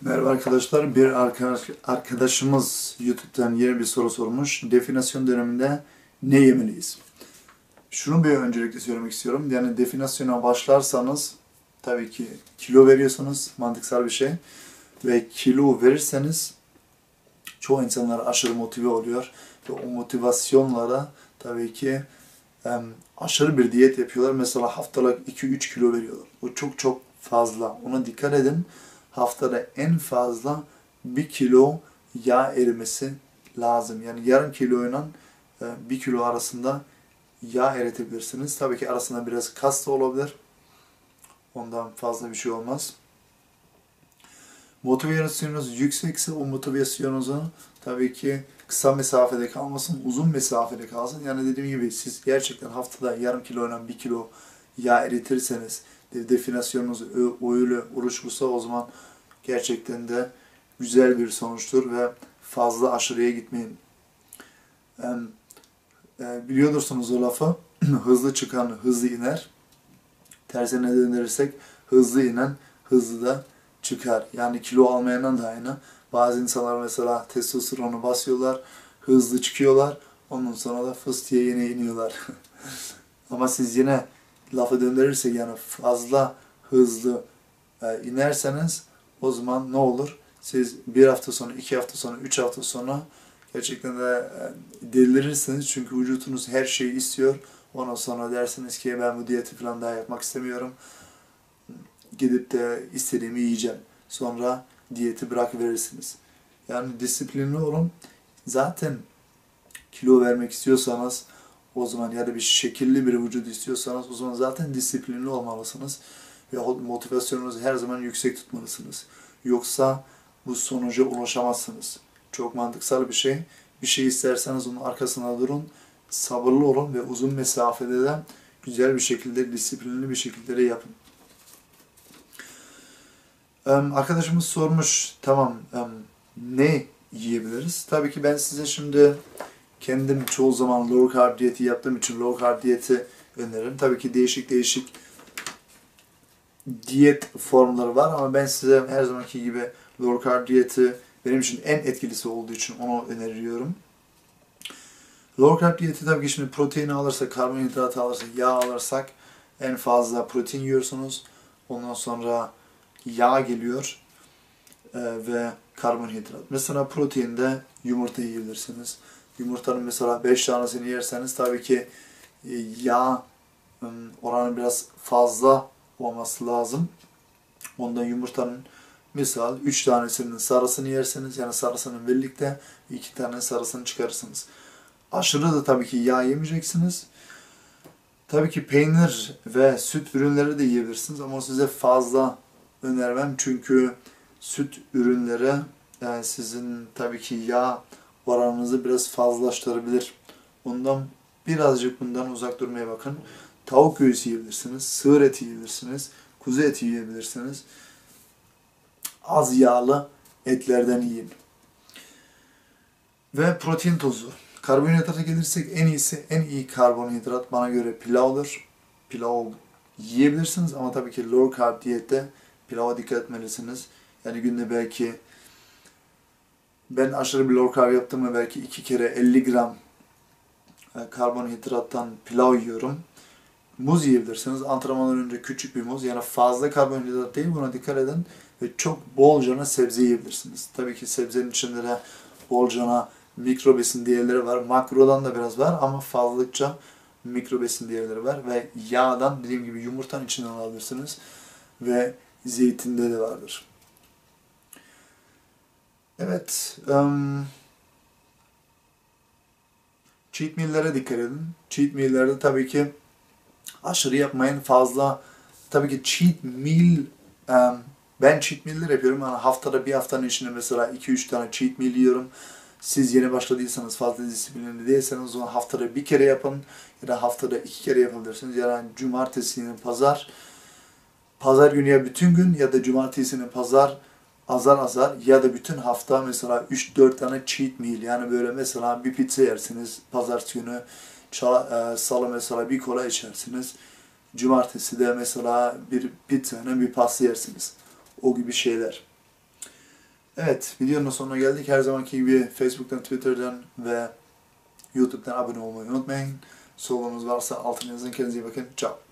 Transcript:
Merhaba arkadaşlar. Bir arkadaş, arkadaşımız YouTube'dan yeni bir soru sormuş. Definasyon döneminde ne yemeliyiz? Şunu bir öncelikle söylemek istiyorum. Yani definasyona başlarsanız tabii ki kilo veriyorsunuz. Mantıksal bir şey. Ve kilo verirseniz çoğu insanlar aşırı motive oluyor. Ve o motivasyonlara tabii ki aşırı bir diyet yapıyorlar. Mesela haftalık 2-3 kilo veriyorlar. O çok çok fazla. Ona dikkat edin haftada en fazla bir kilo yağ erimesi lazım. Yani yarım kiloyla e, bir kilo arasında yağ eritebilirsiniz. Tabii ki arasında biraz kas da olabilir. Ondan fazla bir şey olmaz. Motivasyonunuz yüksekse o motivasyonunuzu tabii ki kısa mesafede kalmasın, uzun mesafede kalsın. Yani dediğim gibi siz gerçekten haftada yarım kiloyla bir kilo yağ eritirseniz definasyonunuz öyle oluşursa o zaman gerçekten de güzel bir sonuçtur ve fazla aşırıya gitmeyin. E, biliyordursunuz o lafı. hızlı çıkan hızlı iner. Tersine döndürürsek hızlı inen hızlı da çıkar. Yani kilo almayandan da aynı. Bazı insanlar mesela testosteronu basıyorlar, hızlı çıkıyorlar. Ondan sonra da fıs yine iniyorlar. Ama siz yine lafı döndürürsek yani fazla hızlı e, inerseniz o zaman ne olur? Siz bir hafta sonra, iki hafta sonra, üç hafta sonra gerçekten de e, delirirsiniz. Çünkü vücutunuz her şeyi istiyor. Ondan sonra dersiniz ki ben bu diyeti falan daha yapmak istemiyorum. Gidip de istediğimi yiyeceğim. Sonra diyeti bırakıverirsiniz. Yani disiplinli olun. Zaten kilo vermek istiyorsanız o zaman ya da bir şekilli bir vücut istiyorsanız o zaman zaten disiplinli olmalısınız. Ve motivasyonunuzu her zaman yüksek tutmalısınız. Yoksa bu sonuca ulaşamazsınız. Çok mantıksal bir şey. Bir şey isterseniz onun arkasına durun. Sabırlı olun ve uzun mesafede de güzel bir şekilde, disiplinli bir şekilde de yapın. Arkadaşımız sormuş, tamam ne yiyebiliriz? Tabii ki ben size şimdi kendim çoğu zaman low carb diyeti yaptığım için low carb diyeti öneririm. Tabii ki değişik değişik diyet formları var ama ben size her zamanki gibi low carb diyeti benim için en etkilisi olduğu için onu öneriyorum. Low carb diyeti tabii ki şimdi protein alırsak, karbonhidrat alırsak, yağ alırsak en fazla protein yiyorsunuz. Ondan sonra yağ geliyor ee, ve karbonhidrat. Mesela proteinde yumurta yiyebilirsiniz. Yumurtanın mesela 5 tanesini yerseniz tabii ki e, yağ ıı, oranı biraz fazla olması lazım. Ondan yumurtanın misal 3 tanesinin sarısını yerseniz yani sarısının birlikte 2 tane sarısını çıkarırsınız. Aşırı da tabii ki yağ yemeyeceksiniz. Tabii ki peynir ve süt ürünleri de yiyebilirsiniz ama size fazla önermem çünkü süt ürünleri yani sizin tabii ki yağ oranınızı biraz fazlaştırabilir. Ondan birazcık bundan uzak durmaya bakın. Tavuk göğsü yiyebilirsiniz, sığır eti yiyebilirsiniz, kuzu eti yiyebilirsiniz. Az yağlı etlerden yiyin. Ve protein tozu. Karbonhidrata gelirsek en iyisi, en iyi karbonhidrat bana göre pilavdır. Pilav yiyebilirsiniz ama tabii ki low carb diyette pilava dikkat etmelisiniz. Yani günde belki ben aşırı bir low carb yaptım mı belki iki kere 50 gram e, karbonhidrattan pilav yiyorum. Muz yiyebilirsiniz. Antrenmandan önce küçük bir muz. Yani fazla karbonhidrat değil buna dikkat edin. Ve çok bolcana sebze yiyebilirsiniz. Tabii ki sebzenin içinde de bolcana mikro besin değerleri var. Makrodan da biraz var ama fazlalıkça mikro besin değerleri var. Ve yağdan dediğim gibi yumurtanın içinden alabilirsiniz. Ve zeytinde de vardır. Evet. Um, cheat meal'lere dikkat edin. Cheat meal'lerde tabii ki aşırı yapmayın. Fazla tabii ki cheat meal um, ben cheat meal'ler yapıyorum. Yani haftada bir haftanın içinde mesela 2-3 tane cheat meal yiyorum. Siz yeni başladıysanız, fazla disiplinli değilseniz o zaman haftada bir kere yapın ya da haftada iki kere yapabilirsiniz. Yani cumartesi, pazar, pazar günü ya bütün gün ya da cumartesinin pazar azar azar ya da bütün hafta mesela 3-4 tane cheat meal yani böyle mesela bir pizza yersiniz pazartesi günü e, salı mesela bir kola içersiniz cumartesi de mesela bir pizza bir pasta yersiniz o gibi şeyler. Evet, videonun sonuna geldik. Her zamanki gibi Facebook'tan, Twitter'dan ve YouTube'dan abone olmayı unutmayın. Sorunuz varsa altına yazın. Kendinize iyi bakın. Ciao.